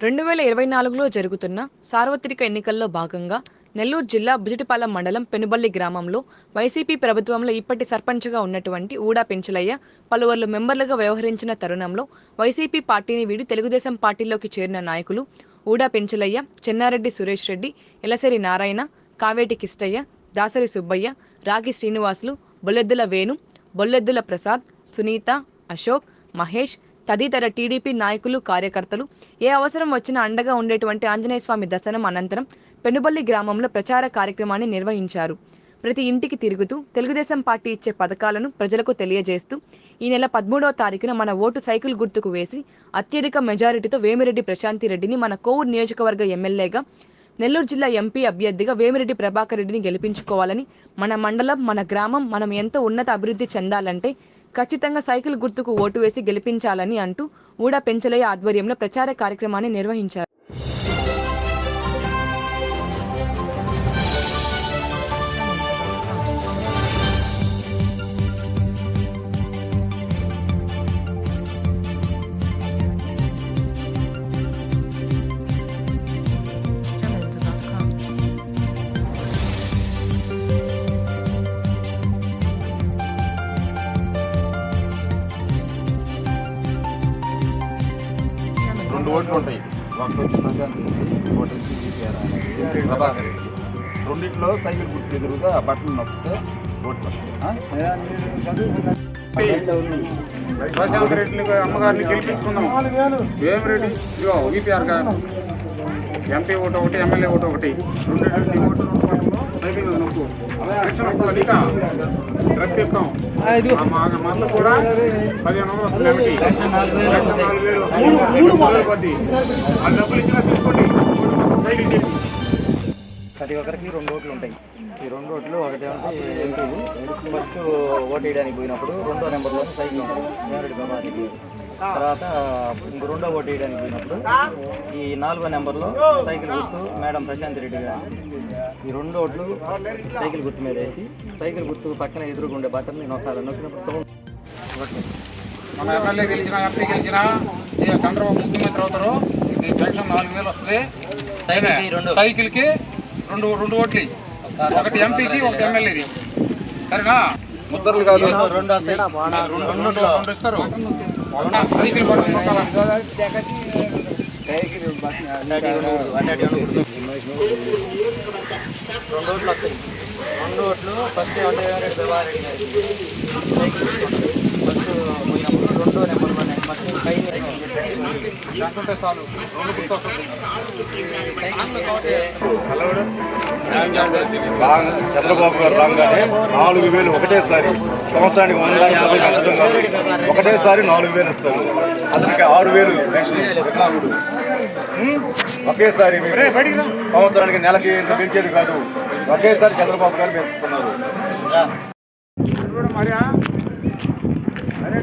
రెండు వేల ఇరవై నాలుగులో జరుగుతున్న సార్వత్రిక ఎన్నికల్లో భాగంగా నెల్లూరు జిల్లా బుజటిపాలెం మండలం పెనుబల్లి గ్రామంలో వైసీపీ ప్రభుత్వంలో ఇప్పటి సర్పంచ్గా ఉన్నటువంటి ఊడా పెంచులయ్య పలువురు మెంబర్లుగా వ్యవహరించిన తరుణంలో వైసీపీ పార్టీని వీడి తెలుగుదేశం పార్టీలోకి చేరిన నాయకులు ఊడా పెంచులయ్య చెన్నారెడ్డి సురేష్ రెడ్డి ఎలసరి నారాయణ కావేటి కిష్టయ్య దాసరి సుబ్బయ్య రాగి శ్రీనివాసులు బొల్లెద్దుల వేణు బొల్లెద్దుల ప్రసాద్ సునీత అశోక్ మహేష్ తదితర టీడీపీ నాయకులు కార్యకర్తలు ఏ అవసరం వచ్చినా అండగా ఉండేటువంటి ఆంజనేయ స్వామి దర్శనం అనంతరం పెనుబల్లి గ్రామంలో ప్రచార కార్యక్రమాన్ని నిర్వహించారు. ప్రతి ఇంటికి తిరుగుతూ తెలుగుదేశం పార్టీ ఇచ్చే పథకాలను ప్రజలకు తెలియజేస్తూ ఈ నెల పదమూడవ తారీఖున మన ఓటు సైకిల్ గుర్తుకు వేసి అత్యధిక మెజారిటీతో వేమిరెడ్డి ప్రశాంతి రెడ్డిని మన కోవూరు నియోజకవర్గ ఎమ్మెల్యేగా నెల్లూరు జిల్లా ఎంపీ అభ్యర్థిగా వేమిరెడ్డి ప్రభాకర్ రెడ్డిని గెలిపించుకోవాలని మన మండలం మన గ్రామం మనం ఎంతో ఉన్నత అభివృద్ధి చెందాలంటే ఖచ్చితంగా సైకిల్ గుర్తుకు ఓటు వేసి గెలిపించాలని అంటూ ఊడా పెంచలయ్య ఆధ్వర్యంలో ప్రచార కార్యక్రమాన్ని నిర్వహించారు. రెండు ఓట్లు ఉంటాయి. ఒకటి వచ్చి ప్రశాంత్ రెడ్డి, ఒకటి వచ్చి జీపీఆర్ అనేది ప్రభాకర్ రెడ్డి. రెండిట్లో సైకిల్ గుర్తు ఎదురుగా బట్టన్ నొక్కితే ఓట్లు? ప్రశాంత్ రెడ్డి అమ్మగారిని గెలిపించుకుందాం. వేమిరెడ్డి ఇదిగో వీపీఆర్ గారు. ఎంపీ ఓటు ఒకటి ఎమ్మెల్యే ఓటు ఒకటి. రెండు రెండు ఓట్లు ఎలక్షన్ వస్తుంది అధిక రప్పిస్తాం మా మందు కూడా పదిహేను వందలు వస్తుంది ఏమిటి ఎలక్షన్ నాలుగు వేలు మూడు వేలు పడ్డి ఆ డబ్బులు ఇచ్చినా తీసుకోండి సైకిల్ చెప్పి ప్రతి ఒక్కరికి రెండు ఓట్లు ఉంటాయి. ఈ రెండు ఓట్లు ఒకటి అంటే ఎంపీలు ఫస్ట్ ఓటు వేయడానికి పోయినప్పుడు రెండో నెంబర్లో సైకిల్ ఉంటుంది గారు. తర్వాత ఇంక రెండో ఓటు వేయడానికి పోయినప్పుడు ఈ నాలుగో నెంబర్లో సైకిల్ గుర్తు మేడం ప్రశాంత్ రెడ్డి గారు. ఈ రెండు ఓట్లు సైకిల్ గుర్తు మీద వేసి సైకిల్ గుర్తు పక్కన ఎదురుగుండే బటన్ నొక్కాలి నొక్కినప్పుడు సౌండ్ మన ఎమ్మెల్యే గెలిచినా ఎంపీ గెలిచినా ఈ చంద్రబాబు ముఖ్యమంత్రి అవుతారు. ఈ పెన్షన్ నాలుగు వేలు వస్తుంది. సైకిల్కి రెండు. రెండు ఓట్లు. ఒకటి ఎంపీకి ఒకటి ఎమ్మెల్యేది. సరేనా? ముద్దర్లు కాదు. రెండు ఇస్తారు. రెండు ఓట్లు ఫస్ట్ అంటే రెడ్డి బాబారెడ్డి గారికి సైకిల్ గుర్తు. ఫస్ట్ పోయినప్పుడు రెండో నెంబర్లో నెంబర్ పైన ఎంత చాలు. రెండు చంద్రబాబు గారు రాగానే నాలుగు వేలు ఒకటేసారి సంవత్సరానికి వంద యాభై పెంచడం కాదు ఒకటేసారి నాలుగు వేలు ఇస్తారు. అతనికి ఆరు వేలు వికలాంగుడు? ఒకేసారి సంవత్సరానికి నెలకి ఇంత పెంచేది కాదు. ఒకేసారి చంద్రబాబు గారు పెంచుతున్నారు అరే